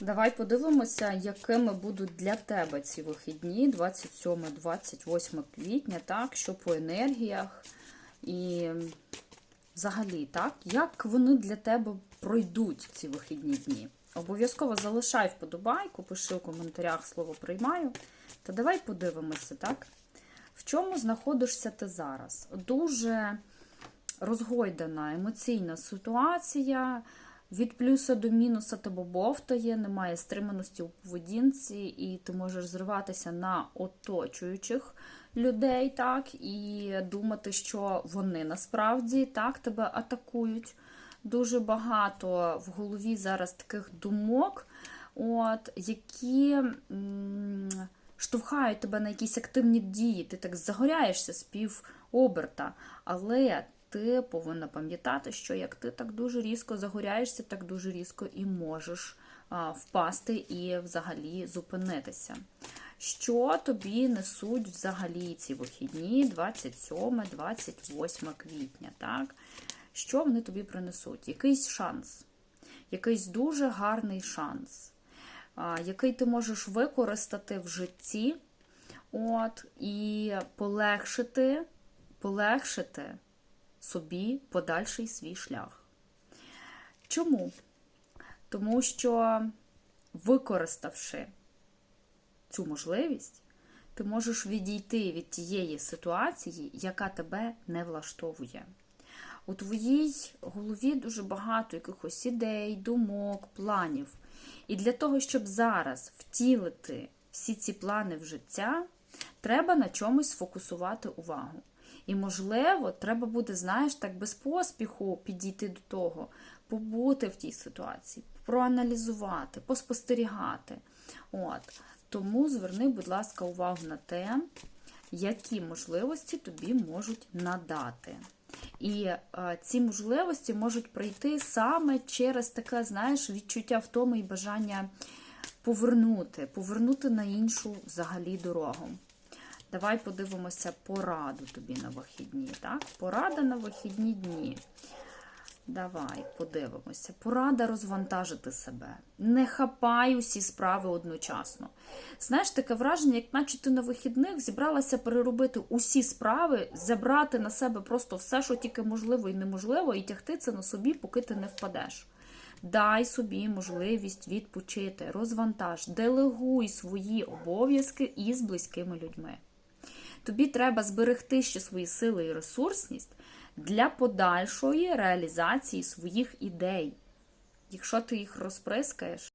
Давай подивимося, якими будуть для тебе ці вихідні 27-28 квітня, так, що по енергіях і взагалі, так, як вони для тебе пройдуть ці вихідні дні. Обов'язково залишай вподобайку, пиши у коментарях слово приймаю. Та давай подивимося, так? В чому знаходишся ти зараз? Дуже розгойдана емоційна ситуація. Від плюса до мінуса тебе бовтає, немає стриманості у поведінці, і ти можеш зриватися на оточуючих людей, так, і думати, що вони насправді так тебе атакують. Дуже багато в голові зараз таких думок, от, які м, штовхають тебе на якісь активні дії. Ти так загоряєшся з пів оберта, але ти повинна пам'ятати, що як ти так дуже різко загоряєшся, так дуже різко і можеш впасти і взагалі зупинитися. Що тобі несуть взагалі ці вихідні 27-28 квітня? так? Що вони тобі принесуть? Якийсь шанс, якийсь дуже гарний шанс, який ти можеш використати в житті, от, і полегшити, полегшити собі подальший свій шлях. Чому? Тому що, використавши цю можливість, ти можеш відійти від тієї ситуації, яка тебе не влаштовує. У твоїй голові дуже багато якихось ідей, думок, планів. І для того, щоб зараз втілити всі ці плани в життя, треба на чомусь сфокусувати увагу. І, можливо, треба буде, знаєш, так без поспіху підійти до того, побути в тій ситуації, проаналізувати, поспостерігати. От. Тому зверни, будь ласка, увагу на те, які можливості тобі можуть надати. І е, ці можливості можуть прийти саме через таке, знаєш, відчуття втоми і бажання повернути, повернути на іншу взагалі дорогу. Давай подивимося пораду тобі на вихідні. так? Порада на вихідні дні. Давай подивимося. Порада розвантажити себе. Не хапай усі справи одночасно. Знаєш, таке враження, як наче ти на вихідних зібралася переробити усі справи, забрати на себе просто все, що тільки можливо і неможливо, і тягти це на собі, поки ти не впадеш. Дай собі можливість відпочити, розвантаж, делегуй свої обов'язки із близькими людьми. Тобі треба зберегти ще свої сили і ресурсність для подальшої реалізації своїх ідей. Якщо ти їх розприскаєш,